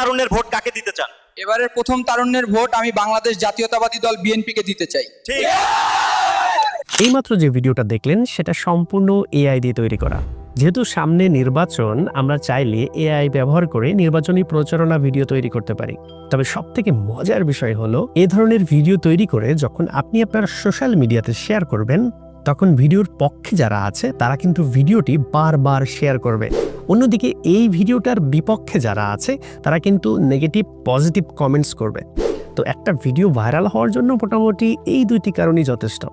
তারুণ্যের ভোট কাকে দিতে চান? এবারের প্রথম তারুণ্যের ভোট আমি বাংলাদেশ জাতীয়তাবাদী দল বিএনপিকে দিতে চাই। ঠিক। এইমাত্র যে ভিডিওটা দেখলেন সেটা সম্পূর্ণ এআই দিয়ে তৈরি করা। যেহেতু সামনে নির্বাচন আমরা চাইলে এআই ব্যবহার করে নির্বাচনী প্রচারণা ভিডিও তৈরি করতে পারি। তবে সব থেকে মজার বিষয় হলো এ ধরনের ভিডিও তৈরি করে যখন আপনি আপনার সোশ্যাল মিডিয়াতে শেয়ার করবেন তখন ভিডিওর পক্ষে যারা আছে তারা কিন্তু ভিডিওটি বারবার শেয়ার করবে। অন্যদিকে এই ভিডিওটার বিপক্ষে যারা আছে, তারা কিন্তু নেগেটিভ পজিটিভ কমেন্টস করবে। তো একটা ভিডিও ভাইরাল হওয়ার জন্য মোটামুটি এই দুইটি কারণই যথেষ্ট।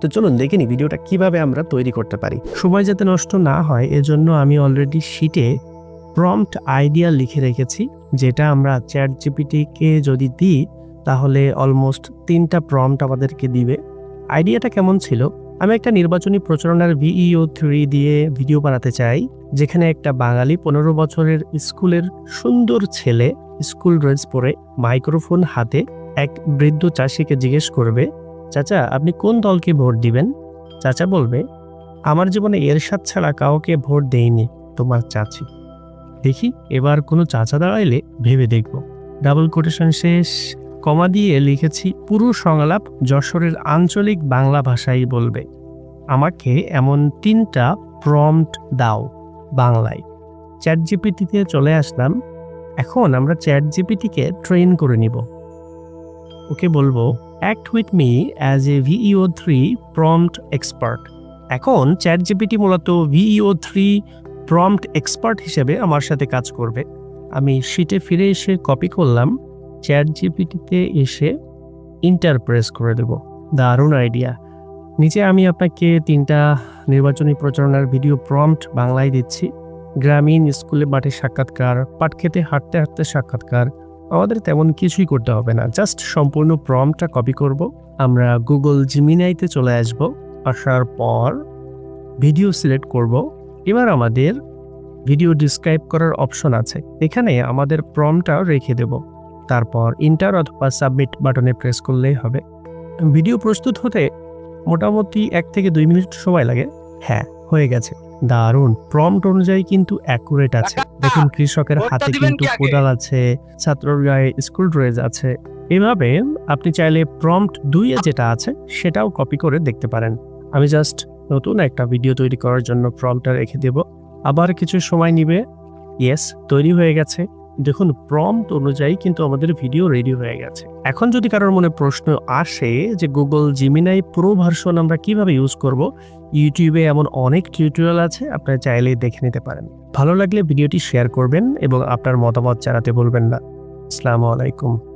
তো চলুন দেখে নি ভিডিওটা কীভাবে আমরা তৈরি করতে পারি। সময় যাতে নষ্ট না হয়, এজন্য আমি অলরেডি শিটে প্রম্পট আইডিয়া লিখে রেখেছি, যেটা আমরা চ্যাট জিপিটিকে যদি দিই, তাহলে অলমোস্ট তিনটা প্রম্পট আমাদেরকে দিবে। আইডিয়াটা কেমন ছিল? আমি একটা নির্বাচনী প্রচারণার ভিইও থ্রি দিয়ে ভিডিও বানাতে চাই, যেখানে একটা বাঙালি পনেরো বছরের স্কুলের সুন্দর ছেলে, স্কুল ড্রেস পরে মাইক্রোফোন হাতে এক বৃদ্ধ চাষিকে জিজ্ঞেস করবে, চাচা, আপনি কোন দলকে ভোট দিবেন? চাচা বলবে, আমার জীবনে এরশাদ ছাড়া কাউকে ভোট দেইনি, তোমার চাচি। দেখি, এবার কোনো চাচা দাঁড়াইলে ভেবে দেখব। ডাবল কোটেশন শেষ। কমা দিয়ে লিখেছি, পুরো সংলাপ যশোরের আঞ্চলিক বাংলা ভাষাই বলবে। আমাকে এমন তিনটা প্রম্পট দাও বাংলায়। চ্যাট জিপিটিতে চলে আসলাম। এখন আমরা চ্যাট জিপিটিকে ট্রেন করে নিব। ওকে বলব act with me as a Veo three prompt expert এখন চ্যাট জিপিটি মূলত ভিইও থ্রি প্রম্পট এক্সপার্ট হিসেবে আমার সাথে কাজ করবে। আমি শিটে ফিরে এসে কপি করলাম। চ্যাট জিপিটিতে এসে ইন্টারপ্রেস করে দেব। দারুণ আইডিয়া নিচে আমি আপনাকে তিনটা নির্বাচনী প্রচারণার ভিডিও প্রম্পট বাংলায় দিচ্ছি। গ্রামীণ স্কুলে মাঠে সাক্ষাৎকার, পাট খেতে হাঁটতে হাঁটতে সাক্ষাৎকার, আমাদের তেমন কিছুই করতে হবে না। জাস্ট সম্পূর্ণ প্রমটা কপি করব। আমরা গুগল জিমিনাইতে চলে আসব। আসার পর ভিডিও সিলেক্ট করব। এবার আমাদের ভিডিও ডিসক্রাইব করার অপশন আছে। এখানে আমাদের প্রমটা রেখে দেব। তারপর ইন্টার অথবা সাবমিট বাটনে প্রেস করলেই হবে। ভিডিও প্রস্তুত হতে মোটামুটি এক থেকে দুই মিনিট সময় লাগে। হ্যাঁ হয়ে গেছে। দারুণ। প্রম্পট অনুযায়ী কিন্তু অ্যাকুরেট আছে। দেখুন কৃষকের হাতে কিন্তু কোদাল আছে ছাত্রর গায়ে স্কুল ড্রেস আছে। এভাবে আপনি চাইলে প্রম্পট দুইয়ে যেটা আছে সেটাও কপি করে দেখতে পারেন। আমি জাস্ট নতুন একটা ভিডিও তৈরি করার জন্য প্রম্পটটা রেখে দেব। আবার কিছু সময় নিবে। ইয়েস তৈরি হয়ে গেছে। দেখুন প্রম্পট অনুযায়ী কিন্তু আমাদের ভিডিও রেডি হয়ে গেছে। এখন যদি কারোর মনে প্রশ্ন আসে যে গুগল জিমিনাই প্রো ভার্সন আমরা কীভাবে ইউজ করব ইউটিউবে এমন অনেক টিউটোরিয়াল আছে, আপনারা চাইলে দেখে নিতে পারেন। ভালো লাগলে ভিডিওটি শেয়ার করবেন এবং আপনার মতামত জানাতে বলবেন না। আসসালামু আলাইকুম।